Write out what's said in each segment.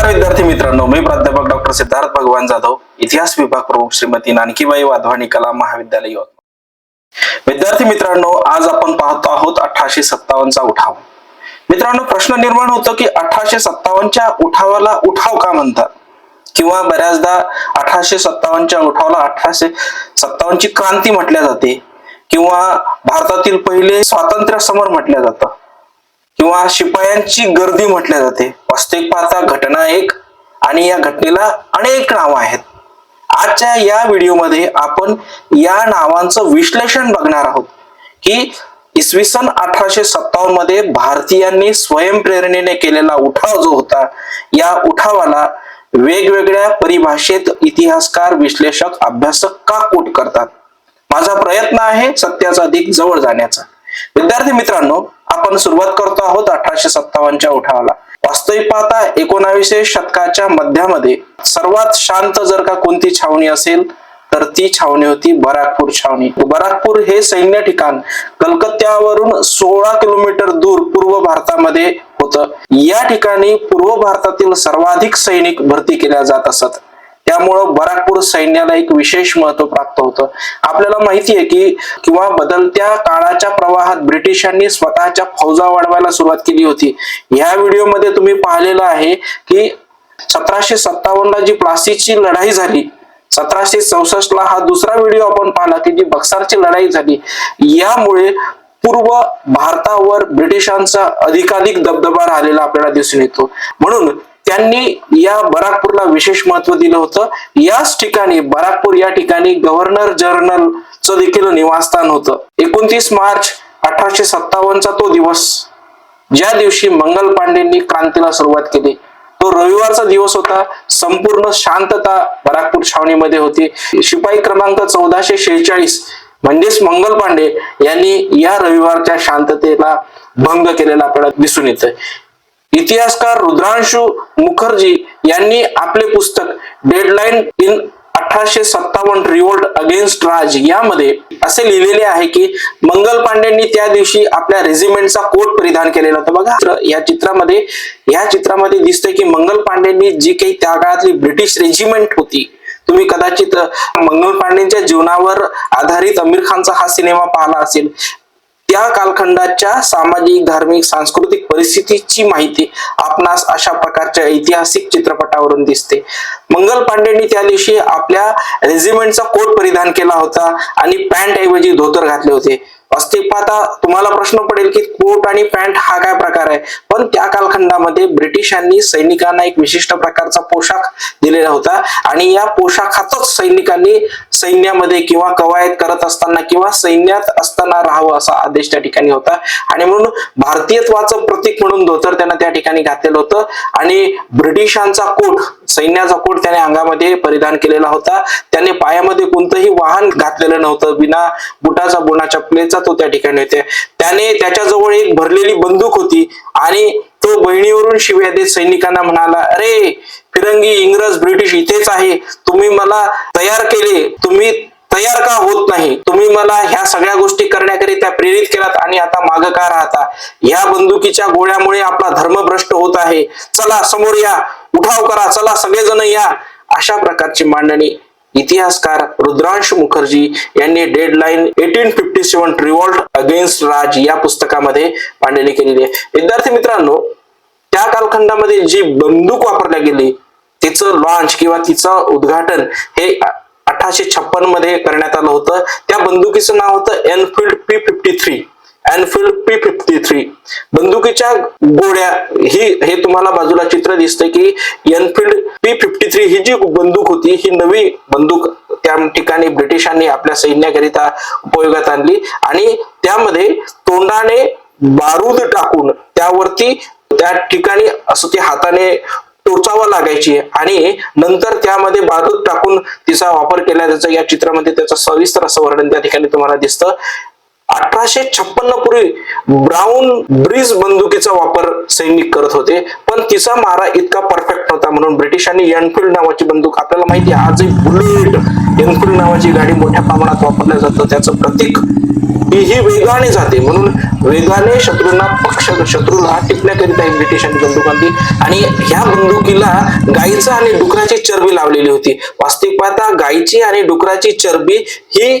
नमस्कार विद्यार्थी मित्रांनो मी प्राध्यापक डॉक्टर सिद्धार्थ भगवान जाधव इतिहास विभाग प्रमुख श्रीमती नानकीबाई वाधवानी कला महाविद्यालय यवतमाळ. विद्यार्थी मित्रांनो आज आपण पाहतो आहोत अठराशे सत्तावन्नचा उठाव. मित्रांनो प्रश्न निर्माण होतो की अठराशे सत्तावन्नच्या उठावाला उठाव का म्हणतात? किंवा बऱ्याचदा अठराशे सत्तावन्नच्या उठावाला अठराशे सत्तावन्नची क्रांती म्हटल्या जाते किंवा भारतातील पहिले स्वातंत्र्य समर म्हटल्या जातं. किंवा शिपायांची गर्दी म्हटल्या जाते. वास्तविक पाहता घटना एक आणि या घटनेला अनेक नावं आहेत. आजच्या या व्हिडिओमध्ये आपण या नावांचं विश्लेषण बघणार आहोत. की इसवी सन अठराशे सत्तावन्नमध्ये भारतीयांनी स्वयंप्रेरणेने केलेला उठाव जो होता या उठावाला वेगवेगळ्या परिभाषेत इतिहासकार विश्लेषक अभ्यासक का कोट करतात. माझा प्रयत्न आहे सत्याचा अधिक जवळ जाण्याचा. विद्यार्थी मित्रांनो आपण सुरुवात करतो आहोत अठराशे सत्तावन्नच्या उठावाला. वास्तविक पाहता एकोणावीसशे शतकाच्या मध्यामध्ये सर्वात शांत जर का कोणती छावणी असेल तर ती छावणी होती बराकपूर छावणी. बराकपूर हे सैन्य ठिकाण कलकत्त्यावरून सोळा किलोमीटर दूर पूर्व भारतामध्ये होतं. या ठिकाणी पूर्व भारतातील सर्वाधिक सैनिक भरती केल्या जात असत. त्यामुळं बराकपूर सैन्याला एक विशेष महत्त्व प्राप्त होतं. आपल्याला माहिती आहे की किंवा बदलत्या काळाच्या प्रवाहात ब्रिटिशांनी स्वतःच्या फौजा वाढवायला सुरुवात केली होती. ह्या व्हिडिओमध्ये तुम्ही पाहिलेलं आहे की सतराशे सत्तावन्न ला जी प्लासीची लढाई झाली सतराशे चौसष्ट ला हा दुसरा व्हिडिओ आपण पाहिला की जी बक्सारची लढाई झाली यामुळे पूर्व भारतावर ब्रिटिशांचा अधिकाधिक दबदबा राहिलेला आपल्याला दिसून येतो. म्हणून त्यांनी या बराकपूरला विशेष महत्त्व दिलं होतं. याच ठिकाणी बराकपूर या ठिकाणी गव्हर्नर जनरलचं देखील निवासस्थान होतं. एकोणतीस मार्च अठराशे सत्तावन्नचा तो दिवस ज्या दिवशी मंगल पांडेंनी क्रांतीला सुरुवात केली. तो रविवारचा दिवस होता. संपूर्ण शांतता बराकपूर छावणीमध्ये होती. शिपाई क्रमांक चौदाशे शेहेचाळीस म्हणजेच मंगल पांडे यांनी या रविवारच्या शांततेला भंग केलेला आपल्याला दिसून येतोय. इतिहासकार रुद्रांशु मुखर्जी यांनी आपले पुस्तक डेडलाईन इन अठराशे सत्तावन्न रिवोल्ट अगेन्स्ट राज यामध्ये असे लिहिलेले आहे की मंगल पांडेंनी त्या दिवशी आपल्या रेजिमेंटचा कोट परिधान केलेला होता. बघा तर या चित्रामध्ये या चित्रामध्ये दिसतंय की मंगल पांडेंनी जी काही त्या काळातली ब्रिटिश रेजिमेंट होती तुम्ही कदाचित मंगल पांडेंच्या जीवनावर आधारित आमिर खानचा हा सिनेमा पाहिला असेल. त्या कालखंडाच्या सामाजिक धार्मिक सांस्कृतिक परिस्थितीची माहिती आपणास अशा प्रकारच्या ऐतिहासिक चित्रपटावरून दिसते. मंगल पांडेंनी त्या दिवशी आपल्या रेजिमेंटचा कोट परिधान केला होता आणि पॅन्ट ऐवजी धोतर घातले होते. वास्तविक पाहता तुम्हाला प्रश्न पडेल की कोट आणि पॅन्ट हा काय प्रकार आहे? पण त्या कालखंडामध्ये ब्रिटिशांनी सैनिकांना एक विशिष्ट प्रकारचा पोशाख दिलेला होता आणि या पोशाखातच सैनिकांनी सैन्यामध्ये किंवा कवायत करत असताना किंवा सैन्यात असताना राहावं असा आदेश त्या ठिकाणी होता. आणि म्हणून भारतीयत्वाचं प्रतीक म्हणून धोतर त्यांना त्या ठिकाणी घातलेलं होतं. आणि ब्रिटिशांचा कोट सैन्याचा कोट त्याने अंगामध्ये परिधान केलेला होता. त्याने पायामध्ये कोणतंही वाहन घातलेलं नव्हतं. बिना बुटाचा बुणाच्या चपलेचा तो त्या ठिकाणी होते. त्याने त्याच्याजवळ एक भरलेली बंदूक होती आणि तो बहिणीवरून शिव्या देत सैनिकांना म्हणाला अरे फिरंगी इंग्रज ब्रिटिश इथेच आहे. तुम्ही मला तयार केले. तुम्ही तयार का होत नाही? तुम्ही मला ह्या सगळ्या गोष्टी करण्याकरिता प्रेरित केलात आणि आता माग का राहता? ह्या बंदुकीच्या गोळ्यामुळे आपला धर्म भ्रष्ट होत आहे. चला समोर या. उठाव करा. चला सगळेजण या. अशा प्रकारची मांडणी इतिहासकार रुद्रांश मुखर्जी यांनी deadline eighteen fifty seven revolt against Raj या पुस्तकामध्ये मांडणी केलेली आहे. विद्यार्थी मित्रांनो त्या कालखंडामध्ये जी बंदूक वापरल्या गेली तिचं लॉन्च किंवा तिचं उद्घाटन हे अठराशे छप्पनमध्ये करण्यात आलं होतं. त्या बंदुकीचं नाव होतं Enfield P fifty three Enfield P fifty three बंदुकीच्या गोळ्या ही हे तुम्हाला बाजूला चित्र दिसतंय की एनफिल्ड पी फिफ्टी थ्री ही जी बंदूक होती ही नवी बंदूक त्या ठिकाणी ब्रिटिशांनी आपल्या सैन्याकरिता उपयोगात आणली. आणि त्यामध्ये तोंडाने बारूद टाकून त्यावरती त्या ठिकाणी असं ते हाताने टोचावं लागायची आणि नंतर त्यामध्ये बारूद टाकून तिचा वापर केला. त्याचा या चित्रामध्ये त्याचं सविस्तर असं वर्णन त्या ठिकाणी तुम्हाला दिसतं. अठराशे छप्पन्न पूर्वी ब्राऊन ब्रिज बंदुकीचा वापर सैनिक करत होते. पण तिचा मारा इतका परफेक्ट नव्हता म्हणून ब्रिटिशांनी एनफिल्ड नावाची बंदूक आपल्याला माहिती आजही बुलेट एनफिल्ड नावाची गाडी मोठ्या प्रमाणात वापरल्या जातं. त्याचं प्रतीक ही ही वेगाने जाते. म्हणून वेगाने शत्रूंना पक्ष शत्रूला टिपण्याकरिता ही ब्रिटिशांनी बंदूक आणली. आणि ह्या बंदुकीला गायीचा आणि डुकराची चरबी लावलेली होती. वास्तविक पाहता गायीची आणि डुकराची चरबी ही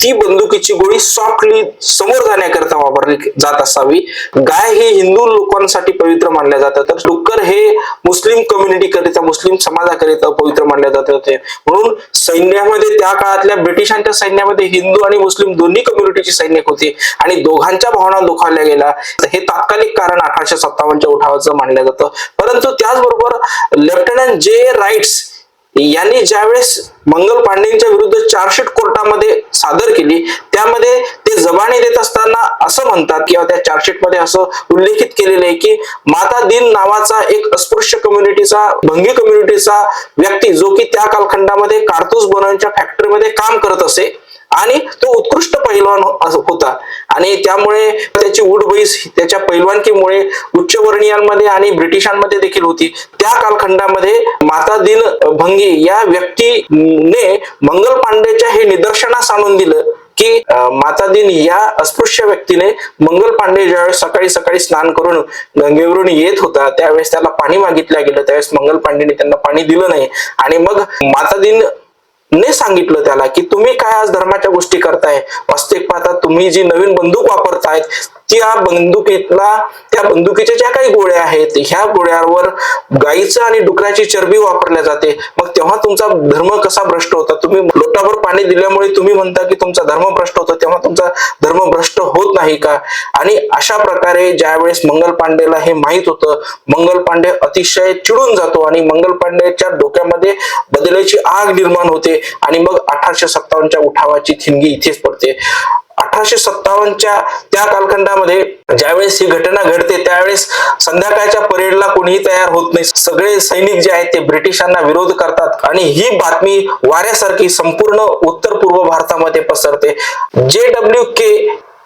ती बंदुकीची गोळी सॉफ्टली समोर जाण्याकरता वापरली जात असावी. गाय हे हिंदू लोकांसाठी पवित्र मानल्या जातात तर डुक्कर हे मुस्लिम कम्युनिटी करिता मुस्लिम समाजाकरिता पवित्र मानले जात होते. म्हणून सैन्यामध्ये त्या काळातल्या ब्रिटिशांच्या सैन्यामध्ये हिंदू आणि मुस्लिम दोन्ही कम्युनिटीची सैनिक होती आणि दोघांच्या भावना दुखावल्या गेल्या. हे तात्कालिक कारण अठराशे सत्तावन्नच्या उठावाचं मानलं जातं. परंतु त्याचबरोबर लेफ्टनंट जे राईट्स यांनी ज्यावेळेस मंगल पांडेंच्या विरुद्ध चार्जशीट कोर्टामध्ये सादर केली त्यामध्ये ते जबानी देत असताना असं म्हणतात किंवा त्या चार्जशीटमध्ये असं उल्लेखित केलेलं आहे की माता दिन नावाचा एक अस्पृश्य कम्युनिटीचा भंगी कम्युनिटीचा व्यक्ती जो की त्या कालखंडामध्ये कारतूस बनवण्याच्या फॅक्टरीमध्ये काम करत असे. आणि तो उत्कृष्ट पहिलवान होता. आणि त्यामुळे त्याची उडबैस त्याच्या पैलवानकीमुळे उच्चवर्णीयांमध्ये आणि ब्रिटिशांमध्ये देखील होती. त्या कालखंडामध्ये माता दिन भंगी या व्यक्तीने मंगल पांडेच्या हे निदर्शनास आणून दिलं की माता दिन या अस्पृश्य व्यक्तीने मंगल पांडे ज्यावेळेस सकाळी सकाळी स्नान करून गंगेवरून येत होता त्यावेळेस त्याला पाणी मागितलं गेलं. त्यावेळेस मंगल पांडेने त्यांना पाणी दिलं नाही. आणि मग माता दिन ने सांगितलं त्याला की तुम्ही काय आज धर्माच्या गोष्टी करताय? वास्तविक पाहता तुम्ही जी नवीन बंदूक वापरतायत त्या बंदुकीतला त्या बंदुकीच्या ज्या काही गोळ्या आहेत ह्या गोळ्यावर गायीचं आणि डुकराची चरबी वापरल्या जाते. मग तेव्हा तुमचा धर्म कसा भ्रष्ट होता? तुम्ही लोटाभर पाणी दिल्यामुळे तुम्ही म्हणता की तुमचा धर्म भ्रष्ट होतो तेव्हा तुमचा धर्म भ्रष्ट होत नाही का? आणि अशा प्रकारे ज्यावेळेस मंगल पांडेला हे माहीत होतं मंगल पांडे अतिशय चिडून जातो आणि मंगल पांडेच्या डोक्यामध्ये बदलायची आग निर्माण होते आणि मग अठराशे सत्तावन्नच्या उठावाची थिंगी इथेच पडते. अठराशे सत्तावन्नच्या त्या कालखंडामध्ये ज्यावेळेस ही घटना घडते त्यावेळेस संध्याकाळच्या परेडला कोणीही तयार होत नाही. सगळे सैनिक जे आहेत ते ब्रिटिशांना विरोध करतात आणि ही बातमी वाऱ्यासारखी संपूर्ण उत्तर पूर्व भारतामध्ये पसरते. जे डब्ल्यू के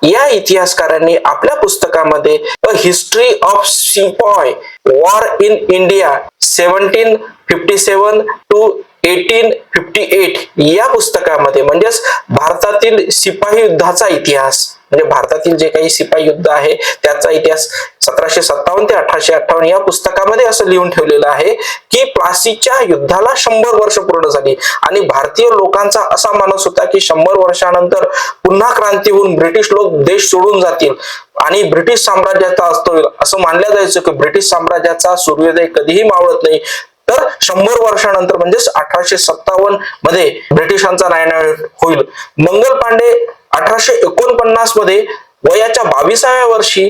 या इतिहासकारांनी आपल्या पुस्तकामध्ये a history of sepoy war in India seventeen fifty seven to eighteen fifty eight या पुस्तकामध्ये म्हणजेच भारतातील शिपाई युद्धाचा इतिहास म्हणजे भारतातील जे काही शिपाई युद्ध आहे त्याचा इतिहास सतराशे सत्तावन्न ते अठराशे अठ्ठावन्न या पुस्तकामध्ये असं लिहून ठेवलेलं आहे की प्लासीच्या युद्धाला शंभर वर्ष पूर्ण झाली. आणि भारतीय लोकांचा असा मानस होता की शंभर वर्षानंतर पुन्हा क्रांती होऊन ब्रिटिश लोक देश सोडून जातील आणि ब्रिटिश साम्राज्याचा असतो असं मानलं जायचं की ब्रिटिश साम्राज्याचा सूर्योदय कधीही मावळत नाही. तर शंभर वर्षानंतर म्हणजेच अठराशे सत्तावन्नमध्ये ब्रिटिशांचा नायनाट होईल. मंगल पांडे अठराशे एकोणपन्नासमध्ये वयाच्या बावीसाव्या वर्षी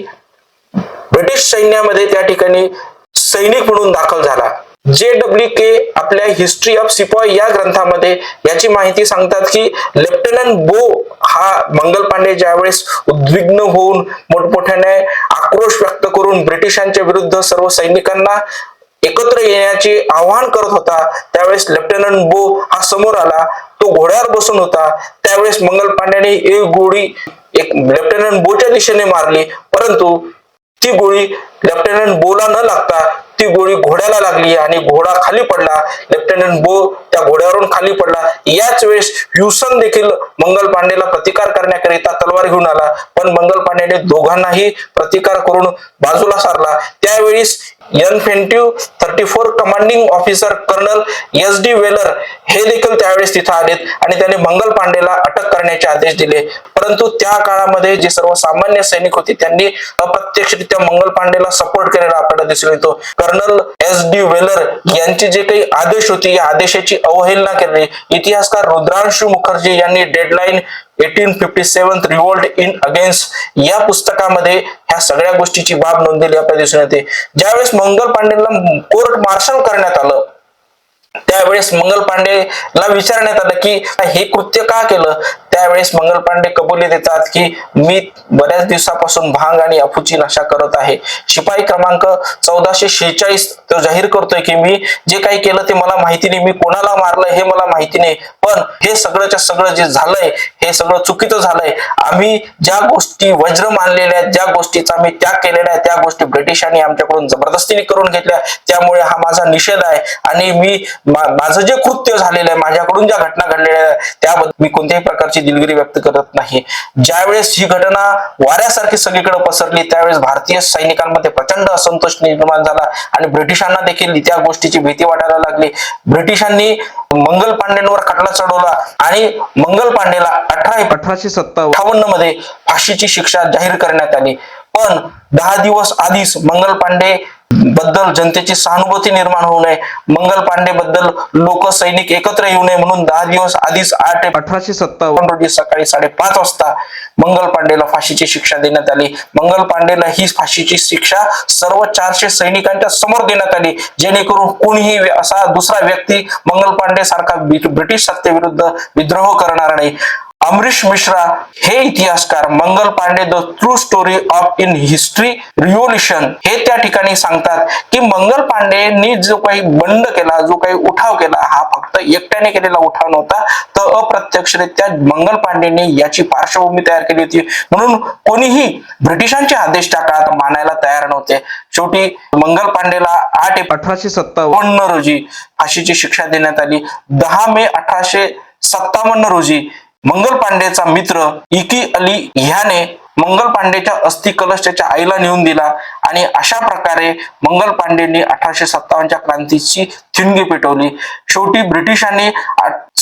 ब्रिटिश सैन्यामध्ये त्या ठिकाणी सैनिक म्हणून दाखल झाला. जे डब्ल्यू के आपल्या हिस्ट्री ऑफ सिपॉय या ग्रंथामध्ये याची माहिती सांगतात की लेफ्टनंट बो हा मंगल पांडे ज्यावेळेस उद्विग्न होऊन मोठमोठ्याने आक्रोश व्यक्त करून ब्रिटिशांच्या विरुद्ध सर्व सैनिकांना एकत्र येण्याचे आवाहन करत होता. त्यावेळेस लेफ्टनंट बो हा समोर आला. तो घोड्यावर बसून होता. त्यावेळेस मंगल पांड्याने एक गोळी एक लेफ्टनंट बोच्या दिशेने मारली. परंतु ती गोळी लेफ्टनंट बोला न लागता ती गोळी घोड्याला लागली आणि घोडा खाली पडला. लेफ्टनंट बो त्या घोड्यावरून खाली पडला. याच वेळेस ह्युसन देखील मंगल पांडेला प्रतिकार करण्याकरिता तलवार घेऊन आला. पण मंगल पांडेने दोघांनाही प्रतिकार करून बाजूला सारला. त्यावेळेस infantry thirty four commanding officer colonel S D Wheeler हे देखील त्यावेळेस तिथे आलेत आणि त्याने मंगल पांडेला अटक करण्याचे आदेश दिले. परंतु त्या काळामध्ये जे सर्वसामान्य सैनिक होते त्यांनी अप्रत्यक्षरित्या मंगल पांडेला सपोर्ट केलेला आपल्याला दिसून येतो. कर्नल एस डी वेलर यांचे जे काही आदेश होते या आदेशाची अवहेलना केली. इतिहासकार रुद्रांशु मुखर्जी यांनी deadline eighteen fifty seven revolt in against या पुस्तकामध्ये ह्या सगळ्या गोष्टीची बाब नोंदलेली आपल्याला दिसून येते. ज्यावेळेस मंगल पांडेला कोर्ट मार्शल करण्यात आलं त्यावेळेस मंगल पांडेला विचारण्यात आलं की हे कृत्य का केलं? त्यावेळेस मंगल पांडे कबुली देतात की मी बऱ्याच दिवसापासून भांग आणि अफूची नशा करत आहे. शिपाई क्रमांक चौदाशे शेहेचाळीस तो जाहीर करतोय की मी जे काही केलं ते मला माहिती नाही. मी कोणाला मारलं हे मला माहिती नाही. पण हे सगळंच्या सगळं जे झालंय हे सगळं चुकीचं झालंय. आम्ही ज्या गोष्टी वज्र मानलेल्या आहेत ज्या गोष्टीचा आम्ही त्याग केलेला आहे त्या गोष्टी ब्रिटिशांनी आमच्याकडून जबरदस्तीने करून घेतल्या. त्यामुळे हा माझा निषेध आहे. आणि मी माझं जे कृत्य झालेलं आहे माझ्याकडून ज्या घटना घडलेल्या आहेत त्याबद्दल मी कोणत्याही प्रकारची याची दिलगिरी व्यक्त करत नाही. ज्यावेळेस ही घटना वाऱ्यासारखी सगळीकडे पसरली त्यावेळेस भारतीय सैनिकांमध्ये प्रचंड असंतोष निर्माण झाला आणि ब्रिटिशांना देखील त्या गोष्टीची भीती वाटायला लागली. ब्रिटिशांनी मंगल पांडेंवर खटला चढवला आणि मंगल पांडेला अठरा अठराशे सत्तावन्न. मध्ये फाशीची शिक्षा जाहीर करण्यात आली. पण दहा दिवस आधीच मंगल पांडे बद्दल जनतेची सहानुभूती निर्माण होऊ नये. मंगल पांडे बद्दल लोक सैनिक एकत्र येऊ नये म्हणून दहा दिवस आधीच आठ अठराशे सत्तावन्न रोजी सकाळी साडेपाच वाजता मंगल पांडेला फाशीची शिक्षा देण्यात आली. मंगल पांडेला ही फाशीची शिक्षा सर्व चारशे सैनिकांच्या समोर देण्यात आली. जेणेकरून कोणीही असा दुसरा व्यक्ती मंगल पांडे सारखा ब्रिटिश सत्तेविरुद्ध विद्रोह करणार नाही. अमरीश मिश्रा हे इतिहासकार Mangal Pandey the true story of in history revolution हे त्या ठिकाणी सांगतात की मंगल पांडेंनी जो काही बंड केला जो काही उठाव केला हा फक्त एकट्याने केलेला उठाव नव्हता तर अप्रत्यक्षरित्या मंगल पांडेंनी याची पार्श्वभूमी तयार केली होती. म्हणून कोणीही ब्रिटिशांचे आदेश त्या काळात मानायला तयार नव्हते. शेवटी मंगल पांडेला आठ अठराशे सत्तावन्न रोजी फाशीची शिक्षा देण्यात आली. दहा मे अठराशे सत्तावन्न रोजी मंगल पांडेचा मित्र इकी अली ह्याने मंगल पांडेच्या अस्थि कलश त्याच्या आईला नेऊन दिला आणि अशा प्रकारे मंगल पांडेंनी अठराशे सत्तावन्नच्या क्रांतीची थिणगी पेटवली. शेवटी ब्रिटिशांनी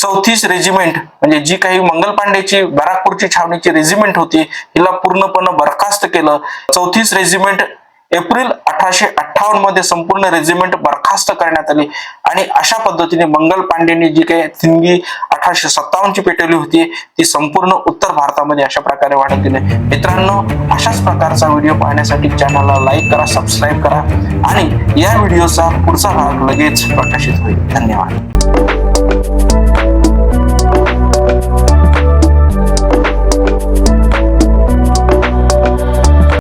चौतीस रेजिमेंट म्हणजे जी काही मंगल पांडेची बराकपूरची छावणीची रेजिमेंट होती हिला पूर्णपणे बरखास्त केलं. चौथीस रेजिमेंट एप्रिल अठराशे अठ्ठावन्नमध्ये संपूर्ण रेजिमेंट बरखास्त करण्यात आली. आणि अशा पद्धतीने मंगल पांडेंनी जी काही थिंगी अठराशे सत्तावन्न ची पेटवली होती. ती संपूर्ण उत्तर भारतामध्ये अशा प्रकारे वाढत गेले. मित्रांनो अशाच प्रकारचा व्हिडिओ पाहण्यासाठी चॅनलला लाईक करा सबस्क्राईब करा आणि या व्हिडिओचा पुढचा भाग लगेच प्रकाशित होईल. धन्यवाद.